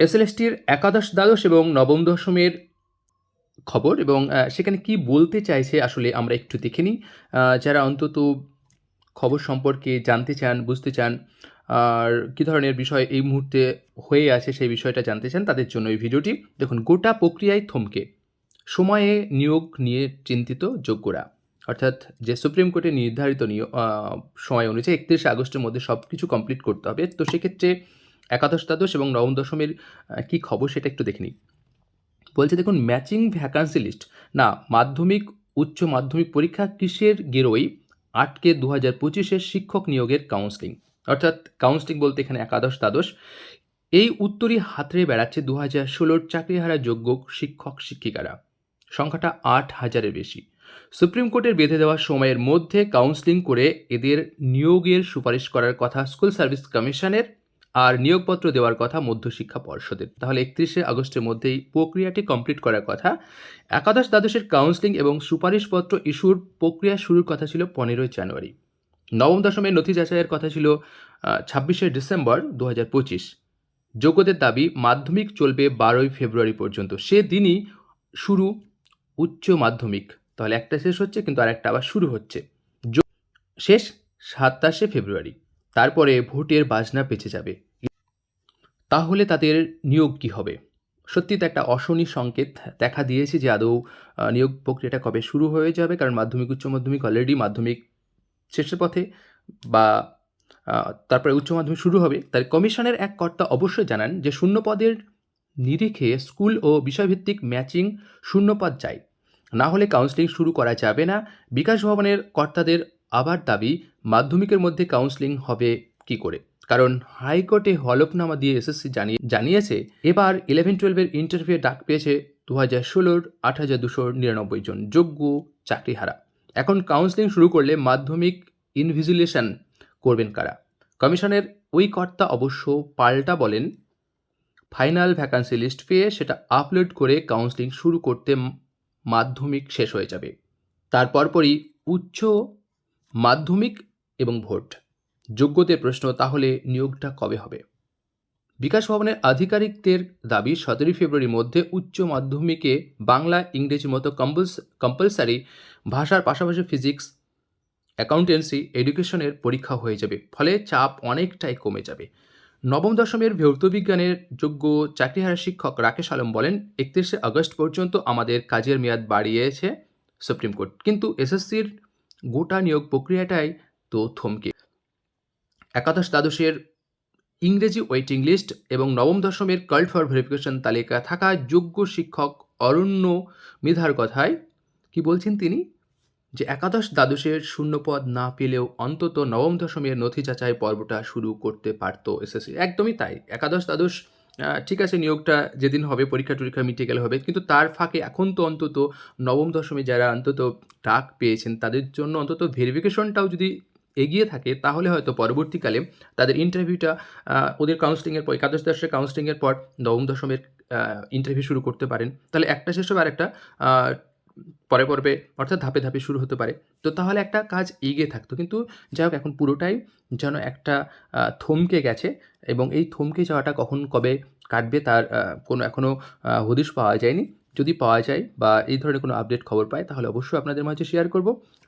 এসএলএসটির একাদশ দ্বাদশ এবং নবম দশমের খবর এবং সেখানে কি বলতে চাইছে আসলে আমরা একটু দেখে নিই। যারা অন্তত খবর সম্পর্কে জানতে চান, বুঝতে চান, আর কী ধরনের বিষয় এই মুহূর্তে হয়ে আছে সেই বিষয়টা জানতে চান, তাদের জন্য এই ভিডিওটি। দেখুন, গোটা প্রক্রিয়ায় থমকে। সময়ে নিয়োগ নিয়ে চিন্তিত যোগ্যরা। অর্থাৎ যে সুপ্রিম কোর্টে নির্ধারিত নিয়োগ সময় অনুযায়ী একত্রিশে আগস্টের মধ্যে সব কিছু কমপ্লিট করতে হবে, তো সেক্ষেত্রে একাদশ, দ্বাদশ এবং নবম দশমের কী খবর সেটা একটু দেখে নিই। বলছে, দেখুন ম্যাচিং ভ্যাকান্সি লিস্ট না, মাধ্যমিক, উচ্চ মাধ্যমিক পরীক্ষা কিসের গেরোই আটকে দু হাজার পঁচিশের শিক্ষক নিয়োগের কাউন্সিলিং অর্থাৎ কাউন্সিলিং বলতে এখানে একাদশ, দ্বাদশ। এই উত্তরই হাতড়ে বেড়াচ্ছে দু হাজার ষোলোর চাকরিহারা যোগ্য শিক্ষক, শিক্ষিকারা। সংখ্যাটা আট হাজারের বেশি। সুপ্রিম কোর্টের বেঁধে দেওয়া সময়ের মধ্যে কাউন্সিলিং করে এদের নিয়োগের সুপারিশ করার কথা স্কুল সার্ভিস কমিশনের আর নিয়োগপত্র দেওয়ার কথা মধ্যশিক্ষা পর্ষদের। তাহলে একত্রিশে আগস্টের মধ্যেই প্রক্রিয়াটি কমপ্লিট করার কথা। একাদশ দ্বাদশের কাউন্সিলিং এবং সুপারিশপত্র ইস্যুর প্রক্রিয়া শুরুর কথা ছিল পনেরোই জানুয়ারি। নবম দশমের নথি যাচাইয়ের কথা ছিল ছাব্বিশে ডিসেম্বর দু হাজার পঁচিশ। যোগ্যদের দাবি, মাধ্যমিক চলবে বারোই ফেব্রুয়ারি পর্যন্ত। সেদিনই শুরু উচ্চ মাধ্যমিক। তাহলে একটা শেষ হচ্ছে, কিন্তু আরেকটা আবার শুরু হচ্ছে। শেষ সাতাশে ফেব্রুয়ারি। তারপরে ভোটের বাজনা পেঁচে যাবে। তাহলে তাদের নিয়োগ কি হবে? সত্যি তো একটা অশনি সংকেত দেখা দিয়েছে যে আদৌ নিয়োগ প্রক্রিয়াটা কবে শুরু হয়ে যাবে, কারণ মাধ্যমিক, উচ্চ মাধ্যমিক অলরেডি মাধ্যমিক শেষের পথে বা তারপরে উচ্চ মাধ্যমিক শুরু হবে। তাই কমিশনের এক কর্তা অবশ্যই জানান যে শূন্যপদের নিরিখে স্কুল ও বিষয়ভিত্তিক ম্যাচিং শূন্যপদ চাই। না হলে কাউন্সিলিং শুরু করা যাবে না। বিকাশ ভবনের কর্তাদের আবার দাবি, মাধ্যমিকের মধ্যে কাউন্সিলিং হবে কি করে? কারণ হাইকোর্টে হলফনামা দিয়ে এসএসসি জানিয়ে, জানিয়েছে, এবার ইলেভেন টুয়েলভের ইন্টারভিউ ডাক পেয়েছে দু হাজার ষোলোর আট হাজার দুশো নিরানব্বই জন যোগ্য চাকরিহারা। এখন কাউন্সিলিং শুরু করলে মাধ্যমিক ইনভিজিলেশন করবেন কারা? কমিশনের ওই কর্তা অবশ্য পাল্টা বলেন ফাইনাল ভ্যাকান্সি লিস্ট পেয়ে সেটা আপলোড করে কাউন্সিলিং শুরু করতে মাধ্যমিক শেষ হয়ে যাবে। তারপর পরই উচ্চ মাধ্যমিক এবং ভোট। যোগ্যদের প্রশ্ন, তাহলে নিয়োগটা কবে হবে? বিকাশ ভবনের আধিকারিকদের দাবি, সতেরোই ফেব্রুয়ারির মধ্যে উচ্চ মাধ্যমিকে বাংলা, ইংরেজি মতো কম্পালস কম্পালসারি ভাষার পাশাপাশি ফিজিক্স অ্যাকাউন্টেন্সি এডুকেশনের পরীক্ষা হয়ে যাবে। ফলে চাপ অনেকটাই কমে যাবে। নবম দশমের ভৌত বিজ্ঞানের যোগ্য চাকরিহারা শিক্ষক রাকেশ আলম বলেন, একত্রিশে আগস্ট পর্যন্ত আমাদের কাজের মেয়াদ বাড়িয়েছে সুপ্রিম কোর্ট কিন্তু এসএসসির গোটা নিয়োগ প্রক্রিয়াটাই তো থমকে। একাদশ দ্বাদশের ইংরেজি ওয়েটিং লিস্ট এবং নবম দশমের কাল্ট ফর ভেরিফিকেশন তালিকা থাকা যোগ্য শিক্ষক অরণ্য মেধার কথায় কি বলছেন তিনি? যে একাদশ দ্বাদশের শূন্যপদ না পেলেও অন্তত নবম দশমের নথি যাচাই পর্বটা শুরু করতে পারতো এসএসসি। একদমই তাই। একাদশ দ্বাদশ ঠিক আছে, নিয়োগটা যেদিন হবে পরীক্ষা টরীক্ষা মিটে গেলে হবে। কিন্তু তার ফাঁকে এখন তো অন্তত নবম দশমে যারা অন্তত ডাক পেয়েছেন, তাদের জন্য অন্তত ভেরিফিকেশনটাও যদি এগিয়ে থাকে, তাহলে হয়তো পরবর্তীকালে তাদের ইন্টারভিউটা ওদের কাউন্সিলিংয়ের পর, একাদশ দশের কাউন্সিলিংয়ের পর নবম দশমের ইন্টারভিউ শুরু করতে পারেন। তাহলে একটা শেষ হবে আর একটা পরে পর্বে অর্থাৎ ধাপে ধাপে শুরু হতে পারে। তো তাহলে একটা কাজ এগিয়ে থাকতো। কিন্তু যাই হোক, এখন পুরোটাই যেন একটা থমকে গেছে এবং এই থমকে যাওয়াটা কখন কবে কাটবে তার কোনো এখনও হদিশ পাওয়া যায়নি। যদি পাওয়া যায় বা এই ধরনের কোনো আপডেট খবর পায়, তাহলে অবশ্যই আপনাদের মাঝে শেয়ার করব।